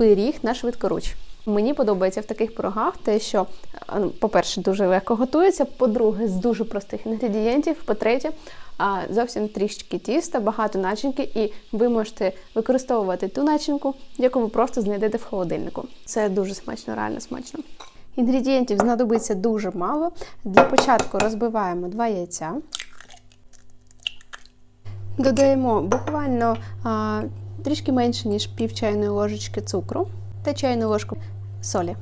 пиріг на швидкоруч. Мені подобається в таких пирогах те, що, ну, по-перше, дуже легко готується, по-друге, з дуже простих інгредієнтів, по-третє, зовсім трішки тіста, багато начинки, і ви можете використовувати ту начинку, яку ви просто знайдете в холодильнику. Це дуже смачно, реально смачно. Інгредієнтів знадобиться дуже мало. Для початку розбиваємо два яйця. Додаємо буквально трішки менше, ніж пів чайної ложечки цукру та чайну ложку солі.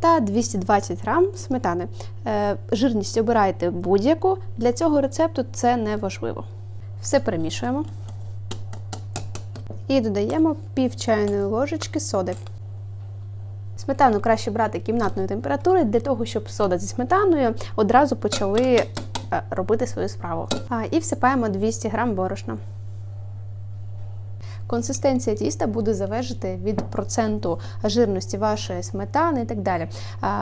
Та 220 грам сметани. Е, жирність обирайте будь-яку. Для цього рецепту це не важливо. Все перемішуємо. І додаємо пів чайної ложечки соди. Сметану краще брати кімнатної температури для того, щоб сода зі сметаною одразу почали е, робити свою справу. І всипаємо 200 грам борошна. Консистенція тіста буде залежати від проценту жирності вашої сметани і так далі.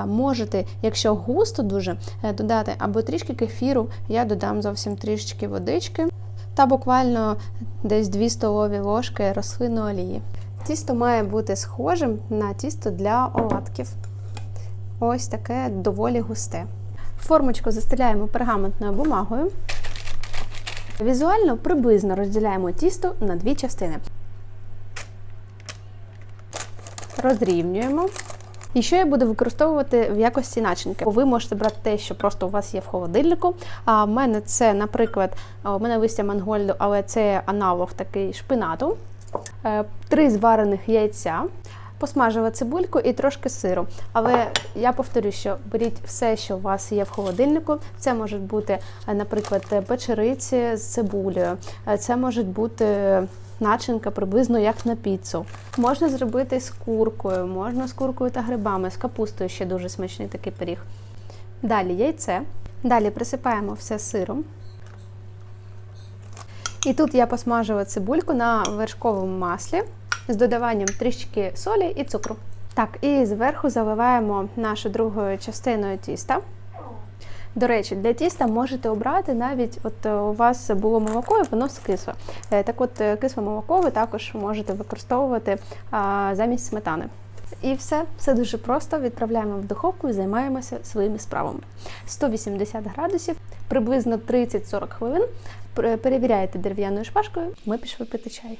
Можете, якщо густо дуже, е, додати або трішки кефіру, я додам зовсім трішечки водички та буквально десь 2 столові ложки рослинної олії. Тісто має бути схожим на тісто для оладків. Ось таке доволі густе. Формочку застеляємо пергаментною бумагою. Візуально приблизно розділяємо тісто на дві частини. Розрівнюємо. І що я буду використовувати в якості начинки? Ви можете брати те, що просто у вас є в холодильнику. А в мене це, наприклад, у мене листя мангольду, але це аналог такий шпинату. Е, Три зварених яйця, посмажила цибульку і трошки сиру. Але я повторю, що беріть все, що у вас є в холодильнику. Це можуть бути, е, наприклад, печериці з цибулею, Е, це можуть бути начинка приблизно як на піцу. Можна зробити з куркою, можна з куркою та грибами, з капустою ще дуже смачний такий пиріг. Далі яйце. Далі присипаємо все сиром. І тут я посмажила цибульку на вершковому маслі з додаванням трішки солі і цукру. Так, і зверху заливаємо нашу другою частиною тіста. До речі, для тіста можете обрати навіть, от е, у вас було молоко і воно скисло. Е, Так от е, кисле молоко ви також можете використовувати а, замість сметани. І все, все дуже просто. Відправляємо в духовку і займаємося своїми справами. 180 градусів, приблизно 30-40 хвилин. Перевіряєте дерев'яною шпажкою. Ми пішли пити чай.